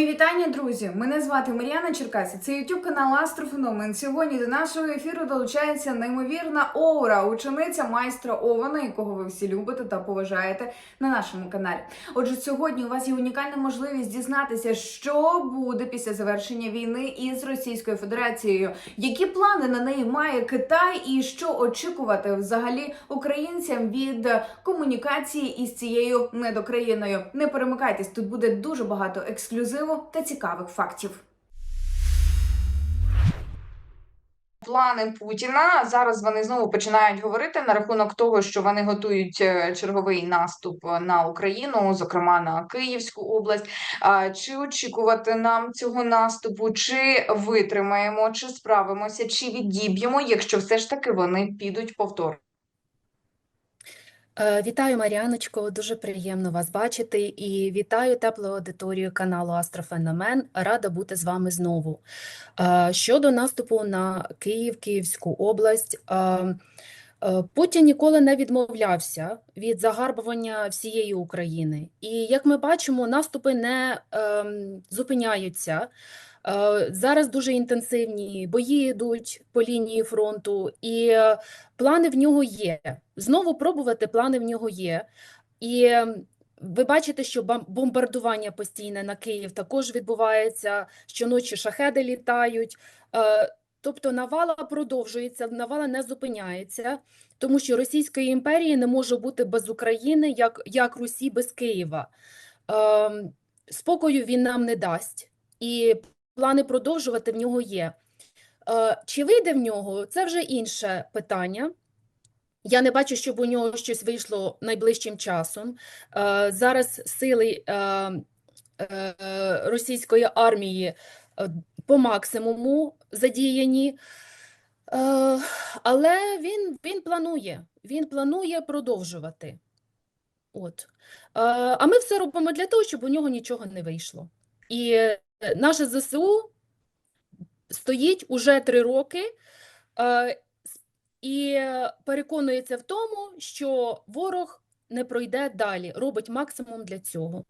Мої вітання, друзі! Мене звати Мар'яна Черкасі. Це YouTube канал Астрофеномен. Сьогодні до нашого ефіру долучається неймовірна Оура, учениця майстра Ована, якого ви всі любите та поважаєте на нашому каналі. Отже, сьогодні у вас є унікальна можливість дізнатися, що буде після завершення війни із Російською Федерацією, які плани на неї має Китай, і що очікувати взагалі українцям від комунікації із цією недокраїною. Не перемикайтесь, тут буде дуже багато ексклюзиву та цікавих фактів. Плани Путіна зараз вони знову починають говорити на рахунок того, що вони готують е, черговий наступ на Україну, зокрема на Київську область. Чи очікувати нам цього наступу, чи витримаємо, чи справимося, чи відіб'ємо, якщо все ж таки вони підуть повторно? Е, Вітаю, Маріаночко, дуже приємно вас бачити і вітаю теплу аудиторію каналу Астрофеномен. Рада бути з вами знову. Е, Щодо наступу на Київ, Київську область, е, Путін ніколи не відмовлявся від загарбування всієї України. І як ми бачимо, наступи не ем, зупиняються. Е, Зараз дуже інтенсивні бої йдуть по лінії фронту, і е, плани в нього є. Знову пробувати плани в нього є. І ви бачите, що бомбардування постійне на Київ також відбувається, щоночі шахеди літають. Е, Тобто навала продовжується, навала не зупиняється, тому що Російської імперії не може бути без України, як, як Русі без Києва. Ем, Спокою він нам не дасть, і плани продовжувати в нього є. Е, Чи вийде в нього, це вже інше питання. Я не бачу, щоб у нього щось вийшло найближчим часом. Е, Зараз сили е, російської армії по максимуму задіяні, але він, він планує, він планує продовжувати. От. А ми все робимо для того, щоб у нього нічого не вийшло. І наше ЗСУ стоїть уже три роки е, і е, переконується в тому, що ворог не пройде далі, робить максимум для цього.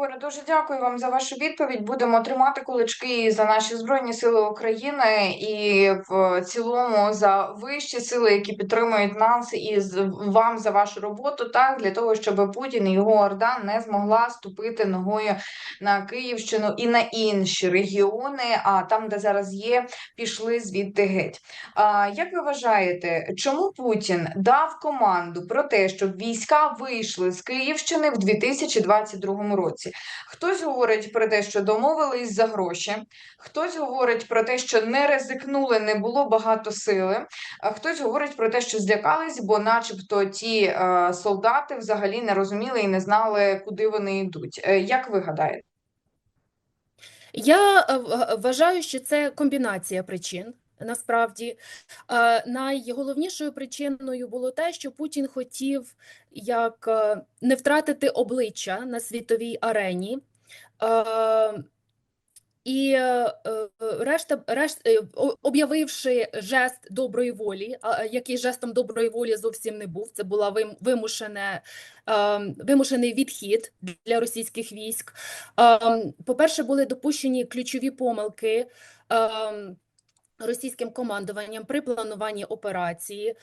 Оля, дуже дякую вам за вашу відповідь. Будемо тримати кулачки за наші збройні сили України і в цілому за вищі сили, які підтримують нас, і вам за вашу роботу, так для того, щоб Путін і його орда не змогла ступити ногою на Київщину і на інші регіони. А там, де зараз є, пішли звідти геть. А як ви вважаєте, чому Путін дав команду про те, щоб війська вийшли з Київщини в 2022 році? Хтось говорить про те, що домовились за гроші, хтось говорить про те, що не ризикнули, не було багато сили. А хтось говорить про те, що злякались, бо, начебто, ті е, солдати взагалі не розуміли і не знали, куди вони йдуть. Е, як ви гадаєте? Я е, вважаю, що це комбінація причин. Насправді, Е, найголовнішою причиною було те, що Путін хотів як е, не втратити обличчя на світовій арені. Е, І решта, решт, об'явивши жест доброї волі, який жестом доброї волі зовсім не був, це була вимушене, вимушений відхід для російських військ. Ем, По-перше, були допущені ключові помилки ем, російським командуванням при плануванні операції,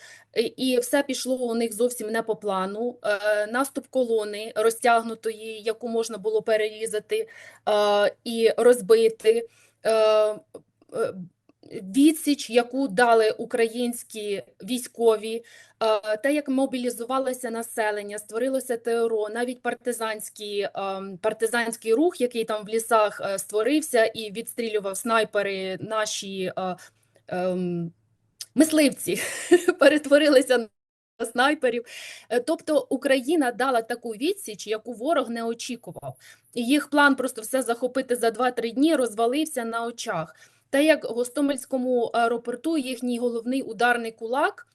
і- все пішло у них зовсім не по плану. Е, Наступ колони розтягнутої, яку можна було перерізати е, і розбити. Е, Відсіч, яку дали українські військові, те, як мобілізувалося населення, створилося ТРО, навіть партизанський, ем, партизанський рух, який там в лісах е, створився і відстрілював снайпери, наші е, ем, мисливці перетворилися на снайперів. Е, Тобто Україна дала таку відсіч, яку ворог не очікував. Їх план просто все захопити за 2-3 дні розвалився на очах. Та як в Гостомельському аеропорту їхній головний ударний кулак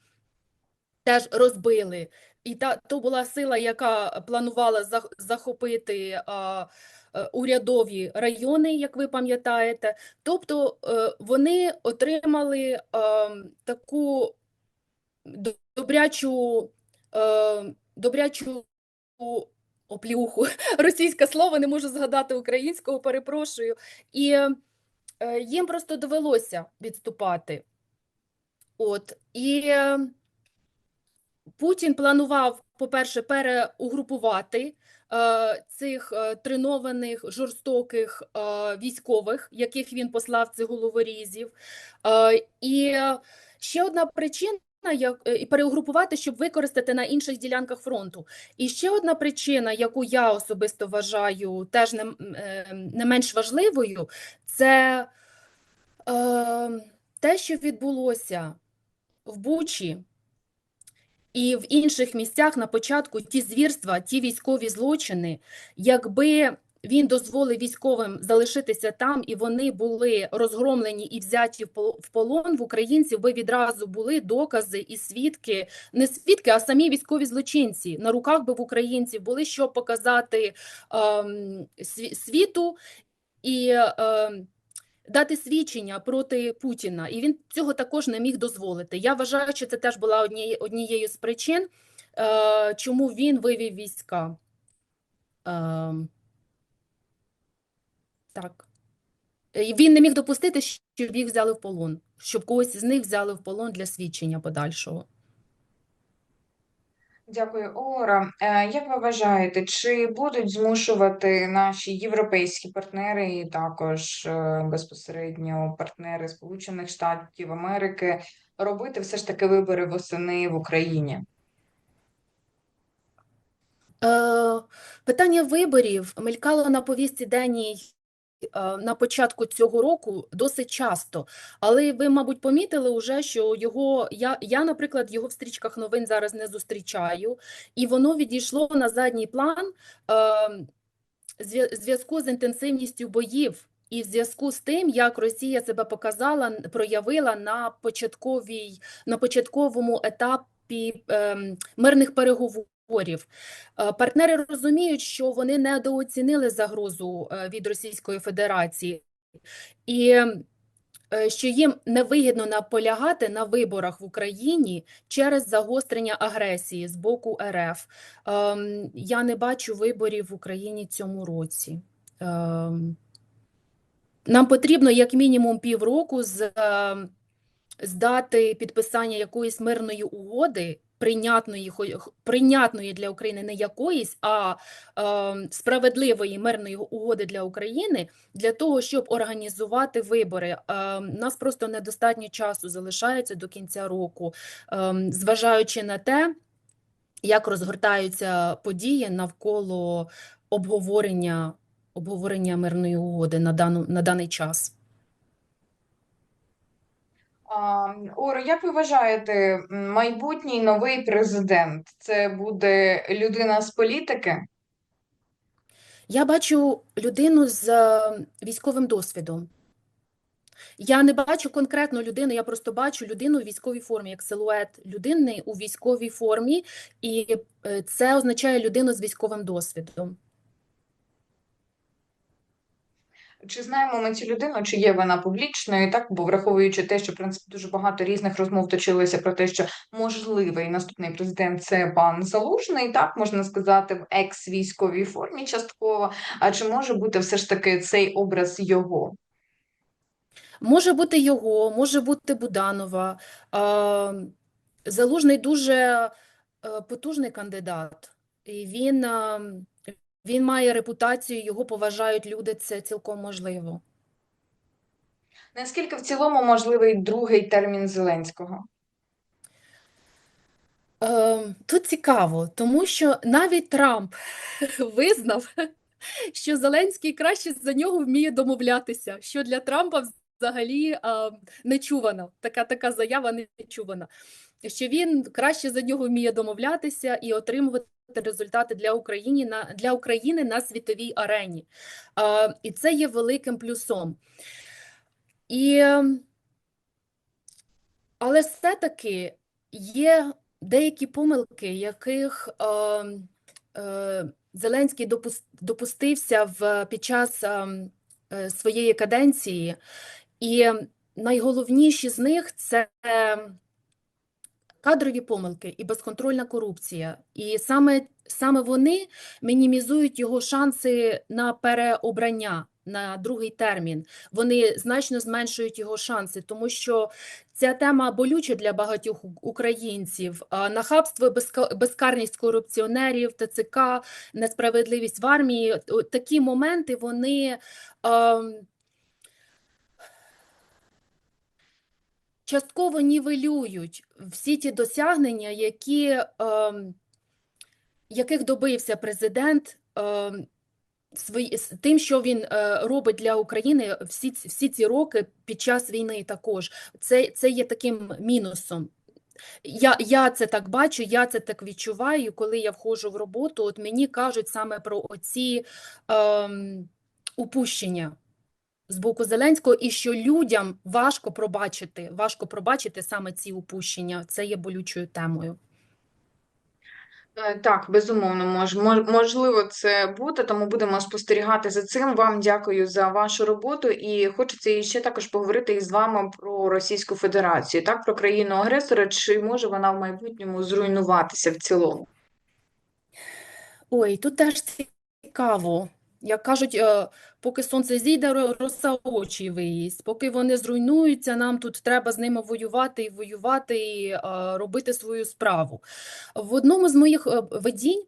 теж розбили. І та то була сила, яка планувала захопити а, е, урядові райони, як ви пам'ятаєте. Тобто е, вони отримали а, таку добрячу, е, добрячу оплюху, російське слово, не можу згадати українського, перепрошую. І їм просто довелося відступати. От. І Путін планував, по-перше, переугрупувати е, цих е, тренованих, жорстоких е, військових, яких він послав цих головорізів. Е, і ще одна причина. Як е, і переугрупувати, щоб використати на інших ділянках фронту. І ще одна причина, яку я особисто вважаю теж не, е, не менш важливою, це е, те, що відбулося в Бучі і в інших місцях на початку ті звірства, ті військові злочини, якби він дозволив військовим залишитися там, і вони були розгромлені і взяті в полон в українців, би відразу були докази і свідки, не свідки, а самі військові злочинці. На руках би в українців були що показати ем, світу і ем, дати свідчення проти Путіна, і він цього також не міг дозволити. Я вважаю, що це теж була однією, з причин, е, чому він вивів війська. Е, так. Він не міг допустити, щоб їх взяли в полон, щоб когось з них взяли в полон для свідчення подальшого. Дякую, Ора. Е, Як ви вважаєте, чи будуть змушувати наші європейські партнери і також е, безпосередньо партнери Сполучених Штатів Америки робити все ж таки вибори восени в Україні? Е, питання виборів мелькало на повістці денній на початку цього року досить часто. Але ви, мабуть, помітили вже, що його я, я, наприклад, його в стрічках новин зараз не зустрічаю, і воно відійшло на задній план е, зв'язку з інтенсивністю боїв. І в зв'язку з тим, як Росія себе показала, проявила на початковій, на початковому етапі ем, мирних переговорів. Е, Партнери розуміють, що вони недооцінили загрозу е, від Російської Федерації, і е, що їм невигідно наполягати на виборах в Україні через загострення агресії з боку РФ. Ем, Я не бачу виборів в Україні цьому році. Ем, Нам потрібно як мінімум півроку з ем, з дати підписання якоїсь мирної угоди, прийнятної, прийнятної для України не якоїсь, а е, справедливої мирної угоди для України, для того, щоб організувати вибори. Е, нас просто недостатньо часу залишається до кінця року, е, зважаючи на те, як розгортаються події навколо обговорення, обговорення мирної угоди на, дану, на даний час. А, Ора, як ви вважаєте, майбутній новий президент це буде людина з політики? Я бачу людину з е, військовим досвідом. Я не бачу конкретну людину, я просто бачу людину у військовій формі, як силует людини у військовій формі, і е, це означає людину з військовим досвідом. Чи знаємо ми цю людину, чи є вона публічною, так? Бо враховуючи те, що в принципі дуже багато різних розмов точилося про те, що можливий наступний президент це пан Залужний, так можна сказати, в екс-військовій формі частково. А чи може бути все ж таки цей образ його? Може бути його, може бути Буданова. Залужний дуже е, потужний кандидат, і він, е, він має репутацію, його поважають люди, це цілком можливо. Наскільки в цілому можливий другий термін Зеленського? Е, Тут цікаво, тому що навіть Трамп визнав, що Зеленський краще за нього вміє домовлятися, що для Трампа взагалі е, нечувано. Така, така заява нечувана. Що він краще за нього вміє домовлятися і отримувати результати для України на, для України на світовій арені. Е, І це є великим плюсом. І, але все-таки є деякі помилки, яких е, е, Зеленський допус- допустився в, під час е, своєї каденції, і найголовніші з них це кадрові помилки і безконтрольна корупція. І саме, саме вони мінімізують його шанси на переобрання на другий термін. Вони значно зменшують його шанси, тому що ця тема болюча для багатьох українців. Нахабство, безкарність корупціонерів, ТЦК, несправедливість в армії. Такі моменти вони. Частково нівелюють всі ті досягнення, які, ем, яких добився президент ем, свої, тим, що він е, робить для України всі, всі ці роки під час війни також. Це, це є таким мінусом. Я, я це так бачу, я це так відчуваю, коли я входжу в роботу, от мені кажуть саме про оці ем, упущення з боку Зеленського, і що людям важко пробачити, важко пробачити саме ці упущення. Це є болючою темою. Е, Так, безумовно, мож, мож- можливо це бути, тому будемо спостерігати за цим. Вам дякую за вашу роботу і хочеться ще також поговорити із вами про Російську Федерацію, так, про країну-агресора, чи може вона в майбутньому зруйнуватися в цілому? Ой, тут теж цікаво. Як кажуть, е, поки сонце зійде, роса очі виїсть. Поки вони зруйнуються, нам тут треба з ними воювати і воювати, і е, робити свою справу. В одному з моїх е, видінь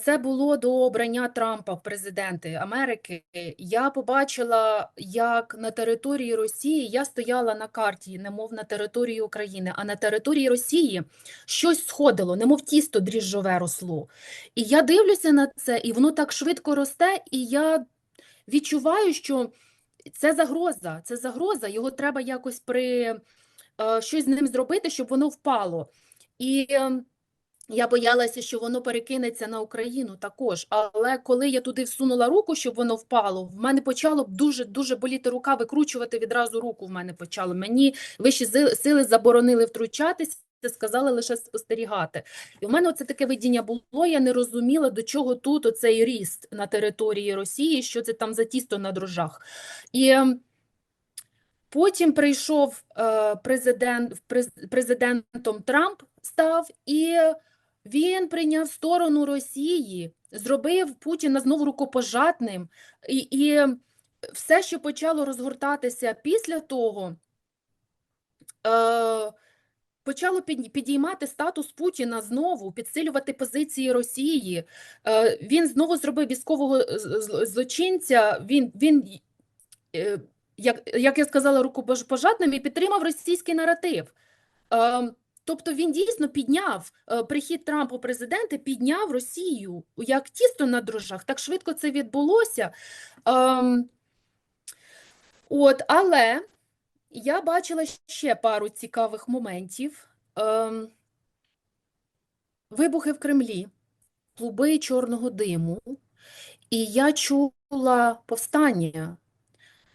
це було до обрання Трампа в президенти Америки. Я побачила, як на території Росії я стояла на карті, немов на території України, а на території Росії щось сходило, немов тісто дріжджове росло. І я дивлюся на це, і воно так швидко росте, і я відчуваю, що це загроза, це загроза, його треба якось при е, щось з ним зробити, щоб воно впало. І е, я боялася, що воно перекинеться на Україну також. Але коли я туди всунула руку, щоб воно впало, в мене почало дуже дуже боліти рука, викручувати відразу руку в мене почало. Мені вищі сили заборонили втручатися. Сказали лише спостерігати. І в мене оце таке видіння було. Я не розуміла, до чого тут оцей ріст на території Росії, що це там за тісто на дрожжах. І ем, потім прийшов е, президент, президентом Трамп став, і він прийняв сторону Росії, зробив Путіна знову рукопожатним. І, і все, що почало розгортатися після того, е, почало підіймати статус Путіна знову, підсилювати позиції Росії. Е, він знову зробив військового злочинця. Він, він е, як, як я сказала, рукопожатним і підтримав російський наратив. Е, Тобто він дійсно підняв е, прихід Трампа у президенти, підняв Росію як тісто на дрожжах. Так швидко це відбулося. Ем, От, але я бачила ще пару цікавих моментів. Ем, Вибухи в Кремлі, клуби чорного диму, і я чула повстання.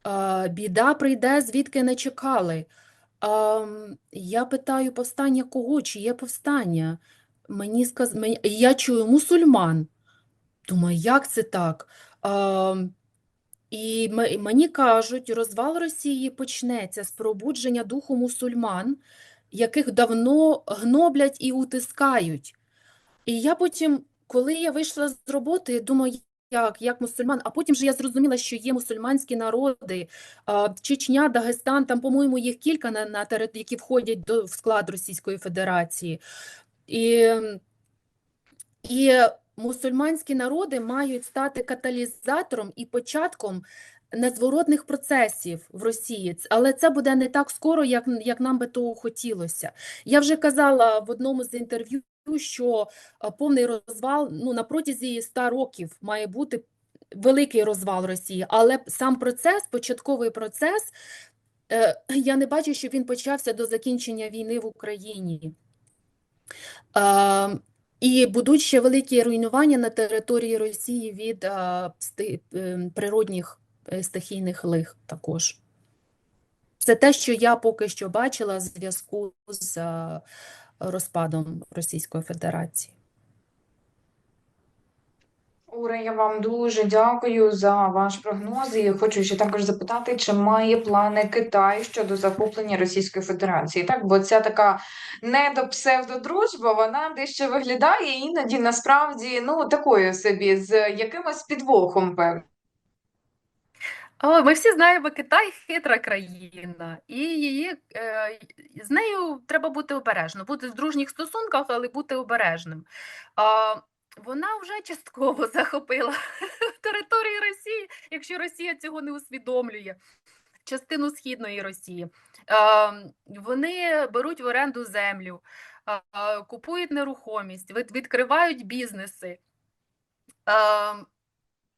Е, Біда прийде, звідки не чекали. Я питаю, повстання кого? Чи є повстання? Мені сказ... мені... Я чую мусульман. Думаю, як це так? Ем, І мені кажуть, розвал Росії почнеться з пробудження духу мусульман, яких давно гноблять і утискають. І я потім, коли я вийшла з роботи, думаю, як, як мусульман, а потім же я зрозуміла, що є мусульманські народи, Чечня, Дагестан, там, по-моєму, їх кілька, на, на які входять до, в склад Російської Федерації. І, і мусульманські народи мають стати каталізатором і початком незворотних процесів в Росії, але це буде не так скоро, як, як нам би того хотілося. Я вже казала в одному з інтерв'ю, що повний розвал ну, на протязі 100 років має бути великий розвал Росії, але сам процес, початковий процес, е, я не бачу, що він почався до закінчення війни в Україні. Е, І будуть ще великі руйнування на території Росії від е, е, природних е, стихійних лих також. Це те, що я поки що бачила в зв'язку з е, розпадом Російської Федерації. Ура, я вам дуже дякую за ваш прогноз. І хочу ще також запитати, чи має плани Китай щодо захоплення Російської Федерації? Так, бо ця така недопсевдодружба, вона дещо виглядає іноді насправді ну такою собі, з якимось підвохом, певно. О, ми всі знаємо, Китай хитра країна, і її, е, з нею треба бути обережно, бути в дружніх стосунках, але бути обережним. Вона вже частково захопила територію Росії, якщо Росія цього не усвідомлює, частину східної Росії. Вони беруть в оренду землю, купують нерухомість, відкривають бізнеси.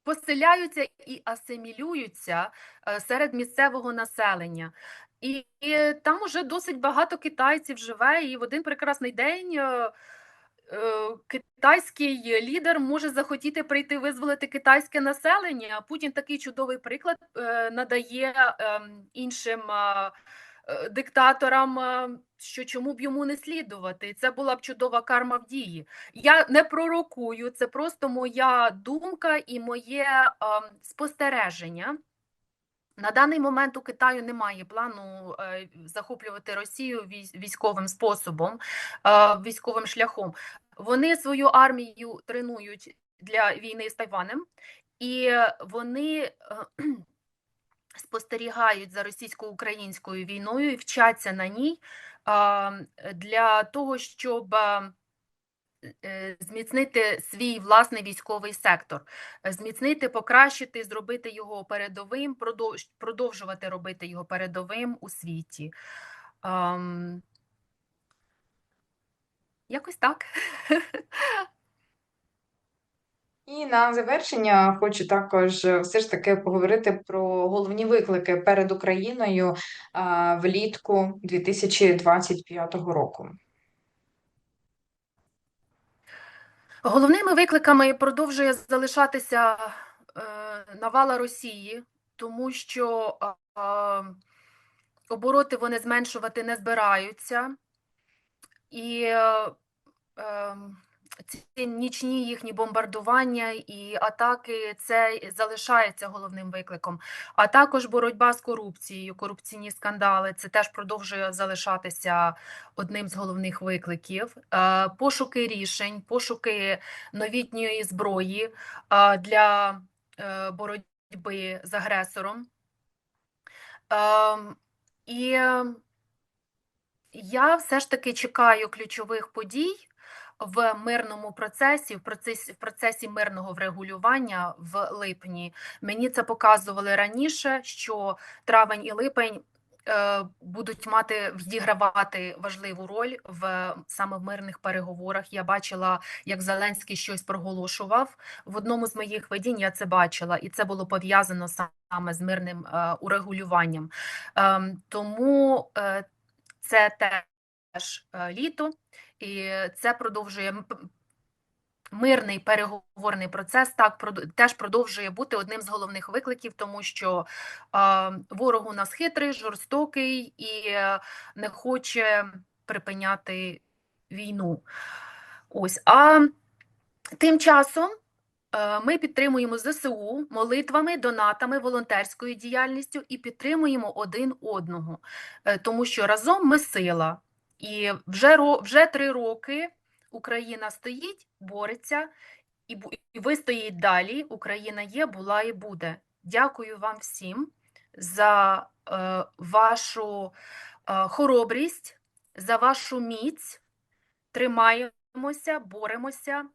Поселяються і асимілюються е, серед місцевого населення. І, там уже досить багато китайців живе, і в один прекрасний день е, е, китайський лідер може захотіти прийти визволити китайське населення. Путін такий чудовий приклад надає ем, іншим диктаторам, е, що чому б йому не слідувати. Це була б чудова карма в дії. Я не пророкую, це просто моя думка і моє ем, спостереження. На даний момент у Китаю немає плану е, захоплювати Росію військ- військовим способом, е, військовим шляхом. Вони свою армію тренують для війни з Тайванем, і вони е, спостерігають за російсько-українською війною і вчаться на ній для того, щоб е, зміцнити свій власний військовий сектор, зміцнити, покращити, зробити його передовим, продовж- продовжувати робити його передовим у світі. Якось так. На завершення хочу також е, все ж таки поговорити про головні виклики перед Україною влітку 2025 року. Головними викликами продовжує залишатися е, навала Росії, тому що обороти вони зменшувати не збираються, і е, е, ці нічні їхні бомбардування і атаки це залишається головним викликом. А також боротьба з корупцією, корупційні скандали це теж продовжує залишатися одним з головних викликів. Е, Пошуки рішень, пошуки новітньої зброї е, для е, боротьби з агресором. І я все ж таки чекаю ключових подій в мирному процесі, в процесі, в процесі мирного врегулювання в липні. Мені це показували раніше, що травень і липень е, будуть мати відігравати важливу роль в саме в мирних переговорах. Я бачила, як Зеленський щось проголошував в одному з моїх видінь. Я це бачила, і це було пов'язано саме з мирним е, урегулюванням. Ем, тому е, це теж е, літо, і це продовжує мирний переговорний процес. Так теж продовжує бути одним з головних викликів, тому що ворог у нас хитрий, жорстокий і не хоче припиняти війну. Ось а тим часом. е, Ми підтримуємо ЗСУ молитвами, донатами, волонтерською діяльністю і підтримуємо один одного, Е, тому що разом ми сила. І вже, вже три роки Україна стоїть, бореться, і, і вистоїть далі. Україна є, була і буде. Дякую вам всім за е, вашу е, хоробрість, за вашу міць. Тримаємося, боремося,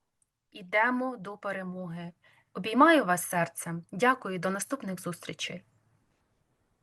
ідемо до перемоги. Обіймаю вас серцем. Дякую, до наступних зустрічей.